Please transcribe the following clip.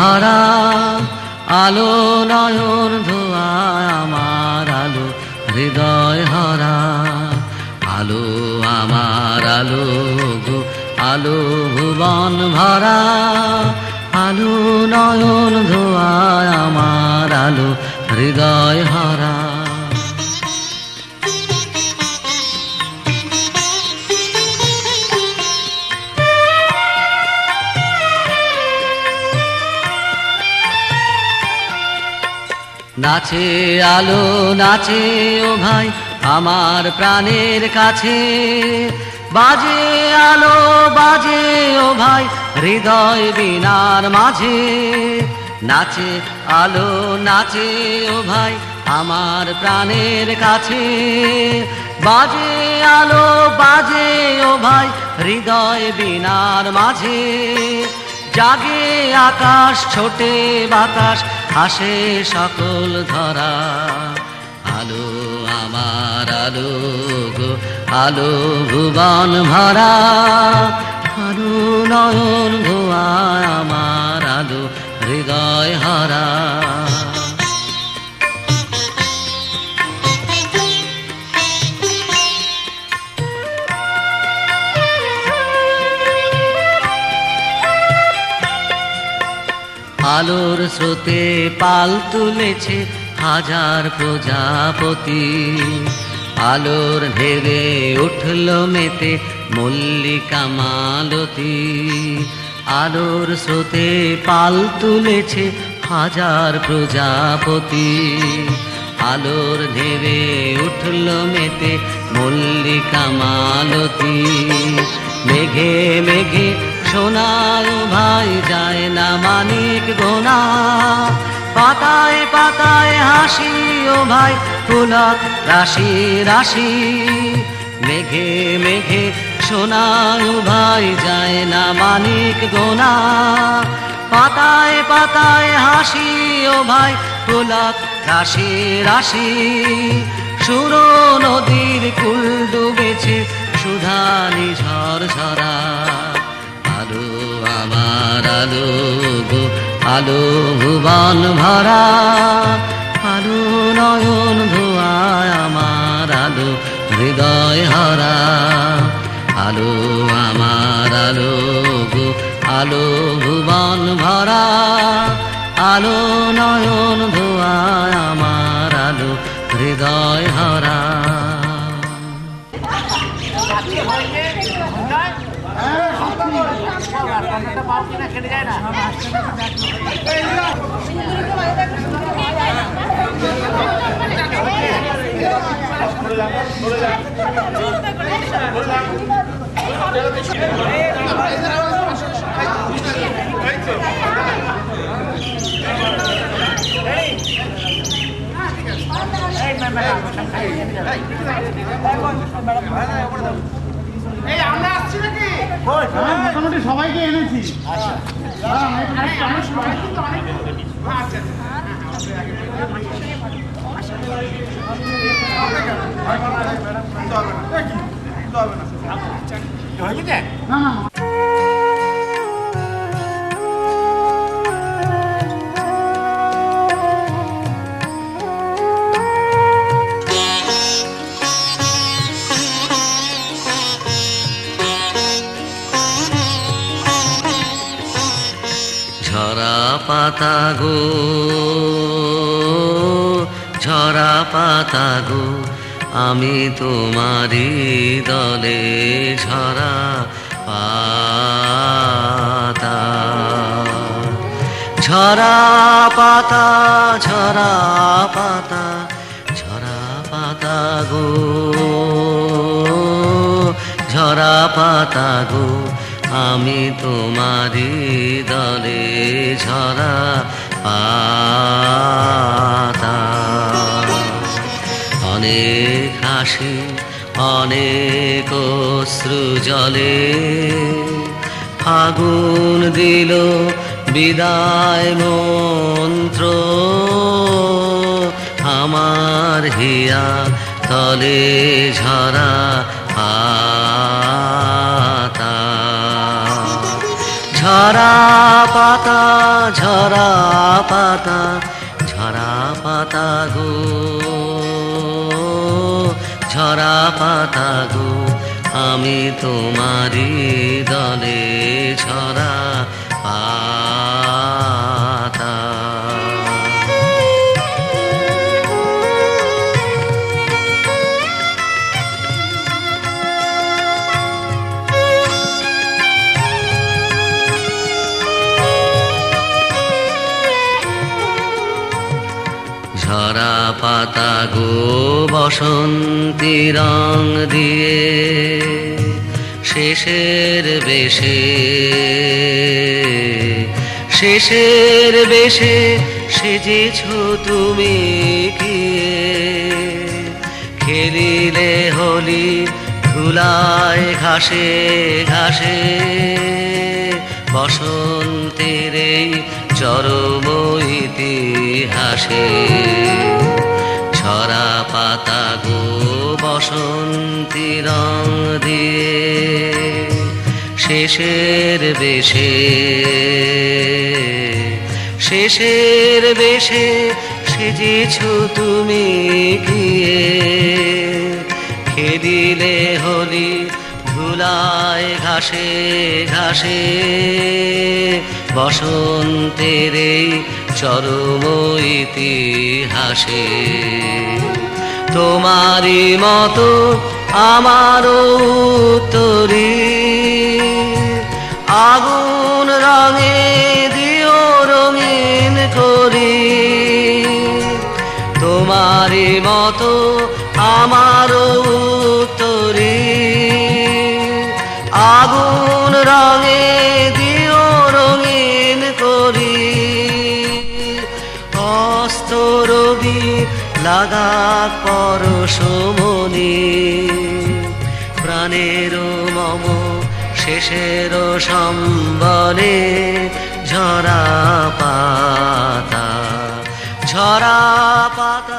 ভরা আলো নয়ন ধোয়া আমার আলো, হৃদয় হরা। আলো আমার আলো গো, আলো ভুবন ভরা। আলো নয়ন ধোয়া আমার আলো, হৃদয় হরা। নাচে আলো, নাচে ও ভাই, আমার প্রাণের কাছে। বাজে আলো, বাজে ও ভাই, হৃদয় বিনার মাঝে। নাচে আলো, নাচে ও ভাই, আমার প্রাণের কাছে। বাজে আলো, বাজে ও ভাই, হৃদয় বিনার মাঝে। জাগে আকাশ, ছোটে বাতাস হাসে সকল ধরা। আলো আমার আলো গো, আলো ভুবন ভরা। আলো নয়ন গোয়া আমার আলো, হৃদয় হারা। আলোর স্রোতে পাল তুলেছে হাজার প্রজাপতি। আলোর ঢেবে উঠল মেতে মল্লিকা মালতী। আলোর স্রোতে পাল তুলেছে হাজার প্রজাপতি। আলোর ঢেবে উঠল মেতে মল্লিকা মালতী। মেঘে মেঘে সোনার ভাই যায় না মানিক গোনা। পাতায় পাতায় হাসি ও ভাই পুলক রাশি রাশি। মেঘে মেঘে সোনার ভাই যায় না মানিক গোনা। পাতায় পাতায় হাসি ও ভাই পুলক রাশি রাশি। সুর নদীর কুল ডুবেছে, সুধানি ঝড় ঝরা আলো, আমার আলো গো, আলো ভুবন ভরা। আলো নয়ন ধোয়া আমার আলো, হৃদয় হরা। আলো, আমার আলো গো, আলো ভুবন ভরা। আলো নয়ন ধোয়া আমার আলো, হৃদয় হরা। এই আমরা আসছি নাকি? মোটামুটি সবাইকে এনেছি। না না। পাতা গো, ঝরা পাতা গো, আমি তোমারই দলে ঝরা পাতা। ঝরা পাতা ঝরা পাতা ঝরা পাতা গো, ঝরা পাতা গো আমি তোমারি দলে ঝরা পাতা। অনেক হাসি, অনেক জলে ফাগুন দিল বিদায় মন্ত্র। আমার হিয়া তলে ঝরা পাতা। ঝরা পাতা ঝরা পাতা ঝরা পাতা গো ঝরা পাতা গো আমি তোমারই দলে ঝরা ঝরা পাতা গো বসন্তি রং দিয়ে শেষের বেশে শেষের বেশে সেজেছ তুমি গিয়ে। খেলিলে হলি ধুলায় ঘাসে ঘাসে। বসন্তের চরম ইতিহাসে ছড়া পাতা গো বসন্তি রং দিয়ে শেষের বেশে শেষের বেশে সেজেছ তুমি গিয়ে খেদিলে হলি ধুলায় ঘাসে ঘাসে, বসন্তের এই চরম ইতিহাসে। তোমারই মতো আমারও তরি আগুন রঙে দিও রঙিন করি। তোমারই মতো রঙে দিও রঙিন করি। অস্ত রবি লাগা পরশমনি প্রাণের মম শেষের সম্বলে ঝরা পাতা। ঝরা পাতা